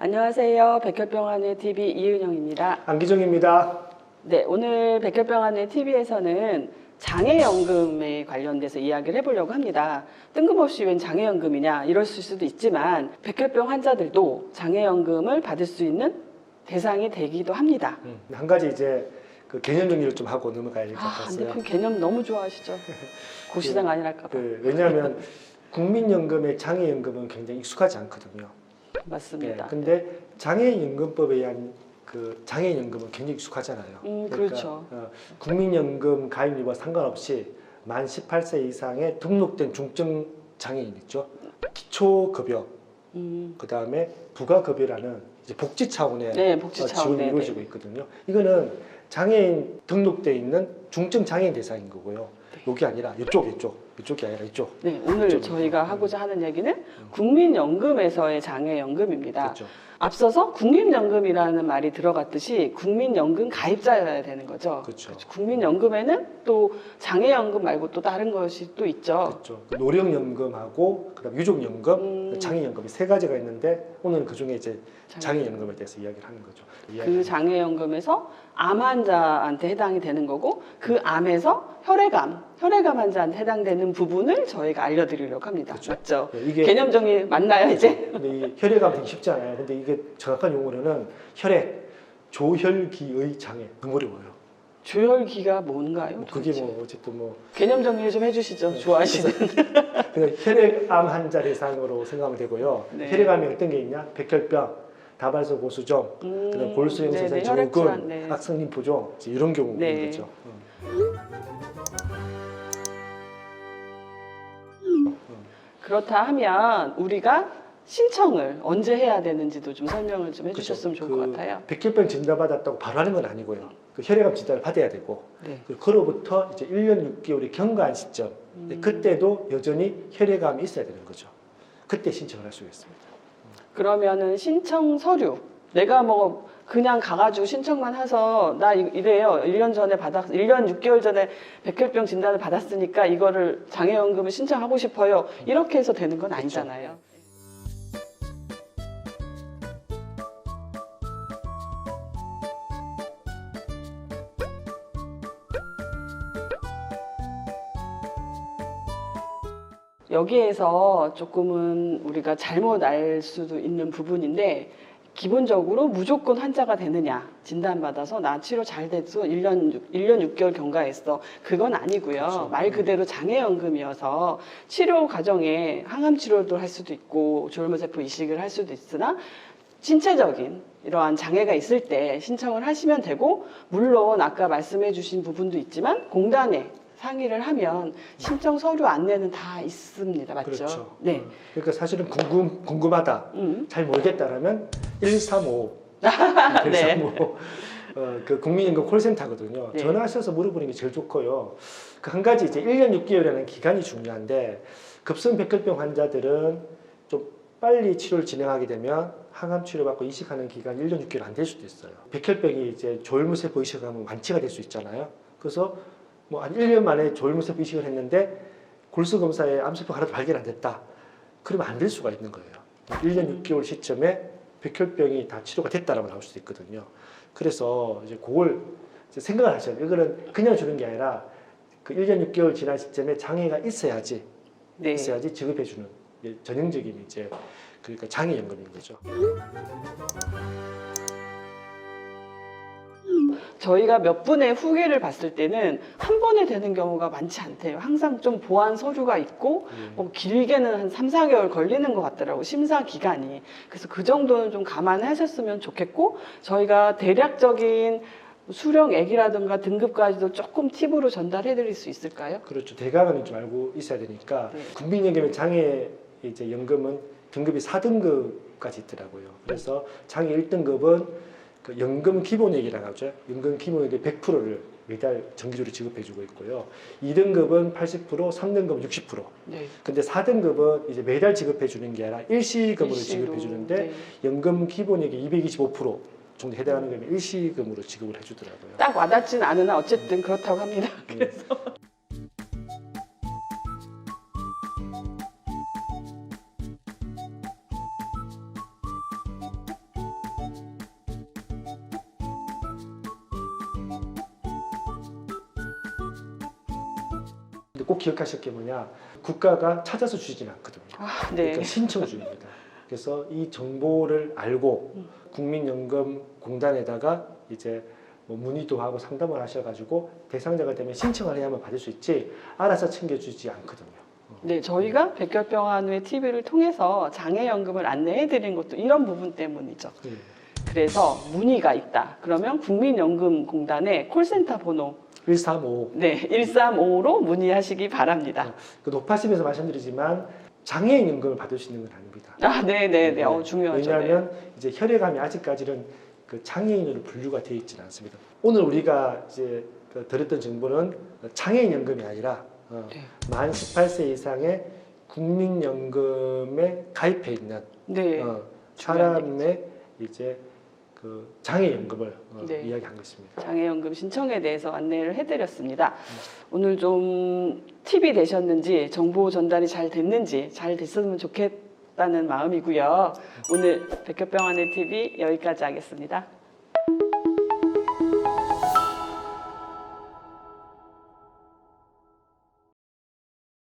안녕하세요. 백혈병원의 TV 이은영입니다. 안기정입니다. 네, 오늘 백혈병원의 TV에서는 장애연금에 관련돼서 이야기를 해보려고 합니다. 뜬금없이 웬 장애연금이냐 이랬을 수도 있지만 백혈병 환자들도 장애연금을 받을 수 있는 대상이 되기도 합니다. 한 가지 이제 그 개념 정리를 좀 하고 넘어가야 될 것 아, 안 같았어요. 대표 개념 너무 좋아하시죠? 고시장 아니랄까봐. 그, 왜냐하면 국민연금의 장애연금은 굉장히 익숙하지 않거든요. 네, 맞습니다. 근데 장애연금법에 의한 그 장애연금은 굉장히 익숙하잖아요. 음, 그렇죠. 어, 국민연금 가입률과 상관없이 만 18세 이상의 등록된 중증 장애인 있죠. 기초급여, 음, 그 다음에 부가급여라는 복지 차원의 네, 복지 어, 차원. 지원이 네, 이루어지고 있거든요. 이거는 장애인 등록돼 있는 중증 장애인 대상인 거고요. 여기 아니라 이쪽 이쪽 이쪽이 아니라 이쪽. 네, 오늘 좀, 저희가 음. 하고자 하는 얘기는 국민연금에서의 장애연금입니다. 그렇죠. 앞서서 국민연금이라는 말이 들어갔듯이 국민연금 가입자여야 되는 거죠. 그렇죠. 국민연금에는 또 장애연금 말고 또 다른 것이 또 있죠. 그렇죠. 그 노령연금하고 그다음 유족연금, 음. 장애연금 이 세 가지가 있는데 오늘 그 중에 이제 장애- 장애연금에 대해서 이야기를 하는 거죠. 그 이야기를. 장애연금에서 암 환자한테 해당이 되는 거고 그 암에서 혈액암, 혈액암 환자한테 해당되는 부분을 저희가 알려드리려고 합니다. 그렇죠. 맞죠? 네, 이게 개념 정리 맞나요 이제? 근데 이 혈액암 되게 쉽지 않아요. 근데 이게 정확한 용어로는 혈액 조혈기의 장애 너무 어려워요. 조혈기가 뭔가요? 뭐 그게 도대체? 뭐 어쨌든 뭐 개념 정리 좀 해주시죠. 네. 좋아하시는. 그냥 혈액암 환자 대상으로 생각하면 되고요. 네. 혈액암이 어떤 게 있냐? 백혈병, 다발성 고수종, 음, 그다음 골수형 네, 세상 네, 증후군. 악성림포종 이런 경우인 네. 거죠. 음. 그렇다 하면 우리가 신청을 언제 해야 되는지도 좀 설명을 좀 해주셨으면. 좋을 그것 같아요. 백혈병 진단받았다고 바로 하는 건 아니고요. 그 혈액암 진단을 받아야 되고 네. 그- 그로부터 이제 1년 6개월의 경과한 시점 음. 그때도 여전히 혈액암이 있어야 되는 거죠. 그때 신청을 할 수가 있습니다. 그러면은 신청 서류 내가 뭐 그냥 가가지고 신청만 해서 나 이- 이래요. 1년 전에 받았 1년 6개월 전에 백혈병 진단을 받았으니까 이거를 장애연금을 신청하고 싶어요. 이렇게 해서 되는 건 아니잖아요. 여기에서 조금은 우리가 잘못 알 수도 있는 부분인데 기본적으로 무조건 환자가 되느냐 진단받아서 나 치료 잘 됐어 1년 6, 1년 6개월 경과했어. 그건 아니고요. 그렇죠. 말 그대로 장애연금이어서 치료 과정에 항암 치료도 할 수도 있고 조혈모세포 이식을 할 수도 있으나 신체적인 이러한 장애가 있을 때 신청을 하시면 되고 물론 아까 말씀해 주신 부분도 있지만 공단에 상의를 하면 신청 서류 안내는 다 있습니다. 맞죠? 그렇죠. 네. 음. 그러니까 사실은 궁금 궁금하다. 음. 잘 모르겠다라면 135 네. 135 어, 그 국민연금 콜센터거든요. 네. 전화하셔서 물어보는 게 제일 좋고요. 그 한 가지 이제 1년 6개월이라는 기간이 중요한데 급성 백혈병 환자들은 좀 빨리 치료를 진행하게 되면 항암 치료받고 이식하는 기간이 1년 6개월 안 될 수도 있어요. 백혈병이 이제 조혈무세포 이식하면 완치가 될 수 있잖아요. 그래서 뭐 한 1년 만에 조혈무세포 이식을 했는데 골수 검사에 암세포 하나도 발견 안 됐다. 그러면 안 될 수가 있는 거예요. 1년 6개월 시점에 백혈병이 다 치료가 됐다라고 나올 수도 있거든요. 그래서 이제 그걸 이제 생각을 하셔야 돼요. 이거는 그냥 주는 게 아니라 그 1년 6개월 지난 시점에 장애가 있어야지 네. 있어야지 지급해 주는 이제 전형적인 이제 그러니까 장애 연금인 거죠. 저희가 몇 분의 후기를 봤을 때는 한 번에 되는 경우가 많지 않대요. 항상 좀 보완 서류가 있고 뭐 길게는 한 3, 4개월 걸리는 것 같더라고 심사 기간이. 그래서 그 정도는 좀 감안하셨으면 좋겠고 저희가 대략적인 수령액이라든가 등급까지도 조금 팁으로 전달해 드릴 수 있을까요? 그렇죠. 대강은 좀 알고 있어야 되니까 네. 국민연금의 장애 이제 연금은 등급이 4등급까지 있더라고요. 그래서 장애 1등급은 그 연금 기본액이라고 하죠. 연금 기본액의 100%를 매달 정기적으로 지급해주고 있고요. 2등급은 80%, 3등급은 60%. 네. 근데 4등급은 이제 매달 지급해주는 게 아니라 일시금으로 일시로. 지급해주는데 네. 연금 기본액이 225% 정도 해당하는 거면 일시금으로 지급을 해주더라고요. 딱 와닿진 않으나 어쨌든 그렇다고 합니다. 음. 근데 꼭 기억하실 게 뭐냐? 국가가 찾아서 주진 않거든요. 아, 네. 그러니까 신청주의입니다. 그래서 이 정보를 알고 음. 국민연금공단에다가 이제 뭐 문의도 하고 상담을 하셔가지고 대상자가 되면 신청을 해야만 받을 수 있지 알아서 챙겨주지 않거든요. 네, 저희가 백혈병 환우의 TV를 통해서 장애연금을 안내해 드린 것도 이런 부분 때문이죠. 예. 그래서 문의가 있다. 그러면 국민연금공단의 콜센터 번호 135. 네, 135로 문의하시기 바랍니다. 그 높아심에서 말씀드리지만 장애인 연금을 받을 수 있는 건 아닙니다. 아, 네, 네, 네. 어, 중요하죠. 네. 왜냐하면 이제 혈액암이 아직까지는 그 장애인으로 분류가 되어 있지는 않습니다. 오늘 우리가 이제 그 들었던 정보는 장애인 연금이 아니라 어, 네. 만 18세 이상의 국민연금에 가입해 있는 네. 어, 사람의 이제 그 장애연금을 어, 네. 이야기한 것입니다. 장애연금 신청에 대해서 안내를 해드렸습니다. 오늘 좀 팁이 되셨는지 정보 전달이 잘 됐는지 잘 됐으면 좋겠다는 마음이고요. 오늘 백혈병원의 TV 여기까지 하겠습니다.